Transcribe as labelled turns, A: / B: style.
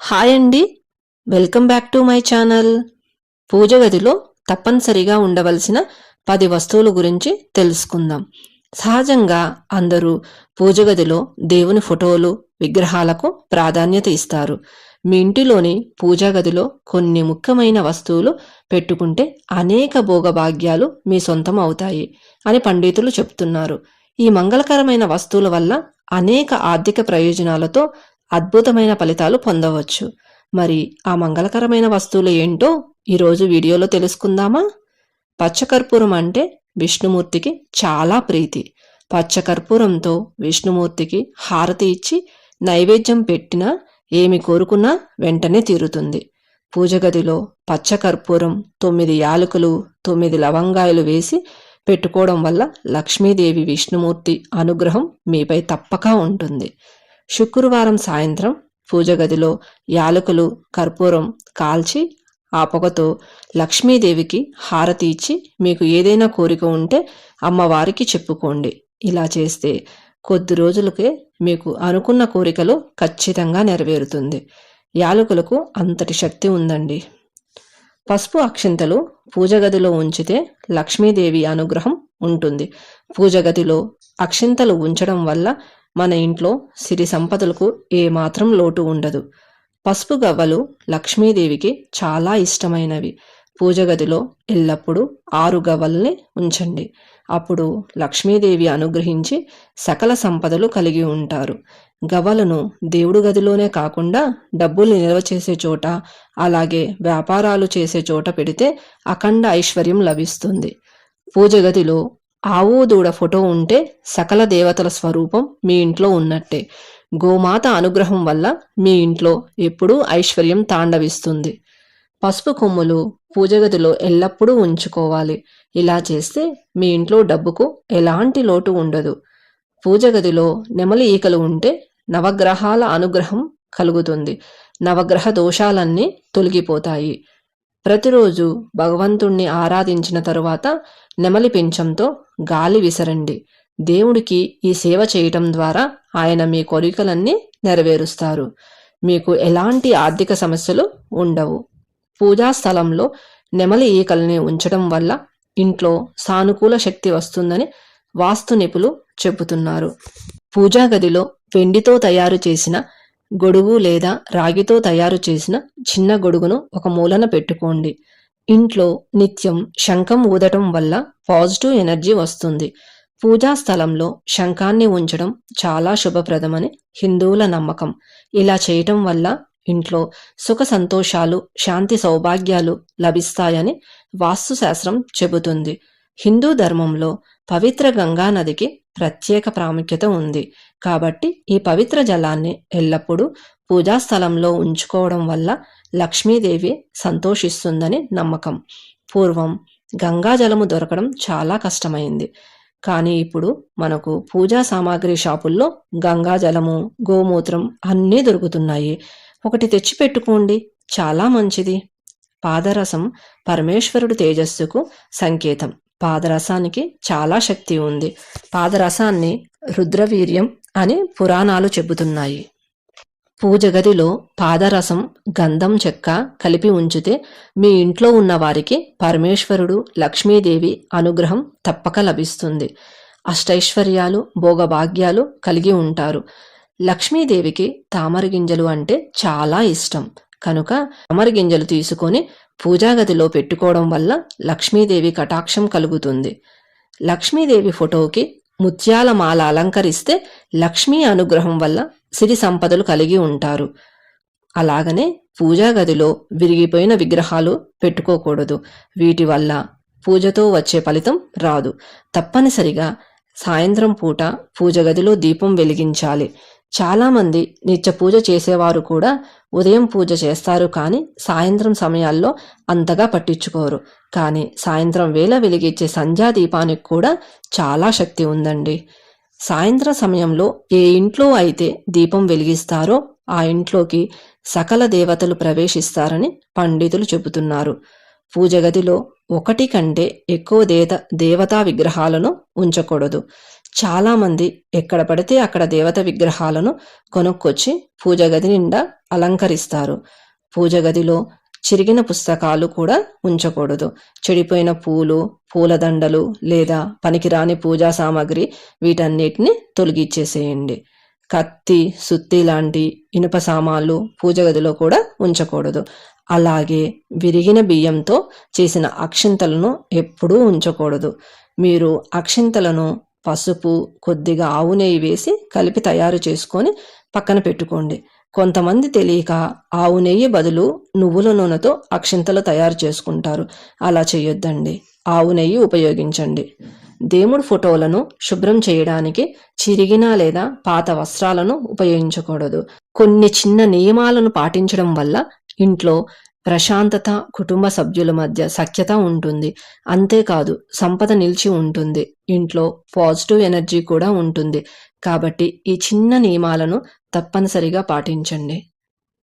A: Hi అండి. Welcome back to my channel. పూజ గదిలో తప్పనిసరిగా ఉండవలసిన పది వస్తువుల గురించి తెలుసుకుందాం. సహజంగా అందరూ పూజ గదిలో దేవుని ఫోటోలు విగ్రహాలకు ప్రాధాన్యత ఇస్తారు. మీ ఇంటిలోని పూజా గదిలో కొన్ని ముఖ్యమైన వస్తువులు పెట్టుకుంటే అనేక భోగభాగ్యాలు మీ సొంతం అవుతాయి అని పండితులు చెప్తున్నారు. ఈ మంగళకరమైన వస్తువుల వల్ల అనేక ఆర్థిక ప్రయోజనాలతో అద్భుతమైన ఫలితాలు పొందవచ్చు. మరి ఆ మంగళకరమైన వస్తువులు ఏంటో ఈరోజు వీడియోలో తెలుసుకుందామా? పచ్చకర్పూరం అంటే విష్ణుమూర్తికి చాలా ప్రీతి. పచ్చకర్పూరంతో విష్ణుమూర్తికి హారతి ఇచ్చి నైవేద్యం పెట్టినా ఏమి కోరుకున్నా వెంటనే తీరుతుంది. పూజ గదిలో పచ్చకర్పూరం తొమ్మిది యాలకులు తొమ్మిది లవంగాయలు వేసి పెట్టుకోవడం వల్ల లక్ష్మీదేవి విష్ణుమూర్తి అనుగ్రహం మీపై తప్పక ఉంటుంది. శుక్రవారం సాయంత్రం పూజగదిలో యాలకులు కర్పూరం కాల్చి ఆ పొగతో లక్ష్మీదేవికి హారతి ఇచ్చి మీకు ఏదైనా కోరిక ఉంటే అమ్మవారికి చెప్పుకోండి. ఇలా చేస్తే కొద్ది రోజులకే మీకు అనుకున్న కోరికలు ఖచ్చితంగా నెరవేరుతుంది. యాలకులకు అంతటి శక్తి ఉందండి. పసుపు అక్షింతలు పూజ గదిలో ఉంచితే లక్ష్మీదేవి అనుగ్రహం ఉంటుంది. పూజ గదిలో అక్షింతలు ఉంచడం వల్ల మన ఇంట్లో సిరి సంపదలకు ఏమాత్రం లోటు ఉండదు. పసుపు గవ్వలు లక్ష్మీదేవికి చాలా ఇష్టమైనవి. పూజ గదిలో ఎల్లప్పుడూ ఆరు గవ్వల్ని ఉంచండి. అప్పుడు లక్ష్మీదేవి అనుగ్రహించి సకల సంపదలు కలిగి ఉంటారు. గవ్వలను దేవుడు గదిలోనే కాకుండా డబ్బులు నిల్వ చేసే చోట అలాగే వ్యాపారాలు చేసే చోట పెడితే అఖండ ఐశ్వర్యం లభిస్తుంది. పూజ గదిలో ఆవు దూడ ఫోటో ఉంటే సకల దేవతల స్వరూపం మీ ఇంట్లో ఉన్నట్టే. గోమాత అనుగ్రహం వల్ల మీ ఇంట్లో ఎప్పుడూ ఐశ్వర్యం తాండవిస్తుంది. పసుపు కొమ్ములు పూజగదిలో ఎల్లప్పుడూ ఉంచుకోవాలి. ఇలా చేస్తే మీ ఇంట్లో డబ్బుకు ఎలాంటి లోటు ఉండదు. పూజగదిలో నెమలి ఈకలు ఉంటే నవగ్రహాల అనుగ్రహం కలుగుతుంది. నవగ్రహ దోషాలన్నీ తొలగిపోతాయి. ప్రతిరోజు భగవంతుణ్ణి ఆరాధించిన తరువాత నెమలి పింఛంతో గాలి విసరండి. దేవుడికి ఈ సేవ చేయటం ద్వారా ఆయన మీ కోరికలన్నీ నెరవేరుస్తారు. మీకు ఎలాంటి ఆర్థిక సమస్యలు ఉండవు. పూజా స్థలంలో నెమలి ఈకల్ని ఉంచడం వల్ల ఇంట్లో సానుకూల శక్తి వస్తుందని వాస్తు నిపులు చెబుతున్నారు. పూజా గదిలో వెండితో తయారు చేసిన గొడుగు లేదా రాగితో తయారు చేసిన చిన్న గొడుగును ఒక మూలన పెట్టుకోండి. ఇంట్లో నిత్యం శంఖం ఊదటం వల్ల పాజిటివ్ ఎనర్జీ వస్తుంది. పూజా స్థలంలో శంఖాన్ని ఉంచడం చాలా శుభప్రదమని హిందువుల నమ్మకం. ఇలా చేయటం వల్ల ఇంట్లో సుఖ సంతోషాలు శాంతి సౌభాగ్యాలు లభిస్తాయని వాస్తుశాస్త్రం చెబుతుంది. హిందూ ధర్మంలో పవిత్ర గంగా నదికి ప్రత్యేక ప్రాముఖ్యత ఉంది. కాబట్టి ఈ పవిత్ర జలాన్ని ఎల్లప్పుడూ పూజా స్థలంలో ఉంచుకోవడం వల్ల లక్ష్మీదేవి సంతోషిస్తుందని నమ్మకం. పూర్వం గంగా జలము దొరకడం చాలా కష్టమైంది. కానీ ఇప్పుడు మనకు పూజా సామాగ్రి షాపుల్లో గంగా జలము గోమూత్రం అన్నీ దొరుకుతున్నాయి. ఒకటి తెచ్చి పెట్టుకోండి చాలా మంచిది. పాదరసం పరమేశ్వరుడు తేజస్సుకు సంకేతం. పాదరసానికి చాలా శక్తి ఉంది. పాదరసాన్ని రుద్రవీర్యం అని పురాణాలు చెబుతున్నాయి. పూజ గదిలో పాదరసం గంధం చెక్క కలిపి ఉంచితే మీ ఇంట్లో ఉన్న వారికి పరమేశ్వరుడు లక్ష్మీదేవి అనుగ్రహం తప్పక లభిస్తుంది. అష్టైశ్వర్యాలు భోగభాగ్యాలు కలిగి ఉంటారు. లక్ష్మీదేవికి తామర గింజలు అంటే చాలా ఇష్టం. కనుక తామర గింజలు తీసుకొని పూజాగదిలో పెట్టుకోవడం వల్ల లక్ష్మీదేవి కటాక్షం కలుగుతుంది. లక్ష్మీదేవి ఫోటోకి ముత్యాల మాల అలంకరిస్తే లక్ష్మీ అనుగ్రహం వల్ల సిరి సంపదలు కలిగి ఉంటారు. అలాగనే పూజాగదిలో విరిగిపోయిన విగ్రహాలు పెట్టుకోకూడదు. వీటి వల్ల పూజతో వచ్చే ఫలితం రాదు. తప్పనిసరిగా సాయంత్రం పూట పూజ గదిలో దీపం వెలిగించాలి. చాలామంది నిత్య పూజ చేసేవారు కూడా ఉదయం పూజ చేస్తారు కానీ సాయంత్రం సమయాల్లో అంతగా పట్టించుకోరు. కానీ సాయంత్రం వేళ వెలిగించే సంధ్యా దీపానికి కూడా చాలా శక్తి ఉందండి. సాయంత్రం సమయంలో ఏ ఇంట్లో అయితే దీపం వెలిగిస్తారో ఆ ఇంట్లోకి సకల దేవతలు ప్రవేశిస్తారని పండితులు చెబుతున్నారు. పూజ గదిలో ఒకటి కంటే ఎక్కువ దేత దేవతా విగ్రహాలను ఉంచకూడదు. చాలామంది ఎక్కడ పడితే అక్కడ దేవత విగ్రహాలను కొనుక్కొచ్చి పూజ గది నిండా అలంకరిస్తారు. పూజ గదిలో చిరిగిన పుస్తకాలు కూడా ఉంచకూడదు. చెడిపోయిన పూలు పూలదండలు లేదా పనికిరాని పూజా సామాగ్రి వీటన్నిటిని తొలగిచ్చేసేయండి. కత్తి సుత్తి లాంటి ఇనుప సామాన్లు పూజ గదిలో కూడా ఉంచకూడదు. అలాగే విరిగిన బియ్యంతో చేసిన అక్షింతలను ఎప్పుడూ ఉంచకూడదు. మీరు అక్షింతలను పసుపు కొద్దిగా ఆవు నెయ్యి వేసి కలిపి తయారు చేసుకొని పక్కన పెట్టుకోండి. కొంతమంది తెలియక ఆవు నెయ్యి బదులు నువ్వుల నూనెతో అక్షింతలు తయారు చేసుకుంటారు. అలా చేయొద్దండి. ఆవు నెయ్యి ఉపయోగించండి. దేవుడి ఫోటోలను శుభ్రం చేయడానికి చిరిగిన లేదా పాత వస్త్రాలను ఉపయోగించకూడదు. కొన్ని చిన్న నియమాలను పాటించడం వల్ల ఇంట్లో ప్రశాంతత కుటుంబ సభ్యుల మధ్య సఖ్యత ఉంటుంది. అంతేకాదు సంపద నిలిచి ఉంటుంది. ఇంట్లో పాజిటివ్ ఎనర్జీ కూడా ఉంటుంది. కాబట్టి ఈ చిన్న నియమాలను తప్పనిసరిగా పాటించండి.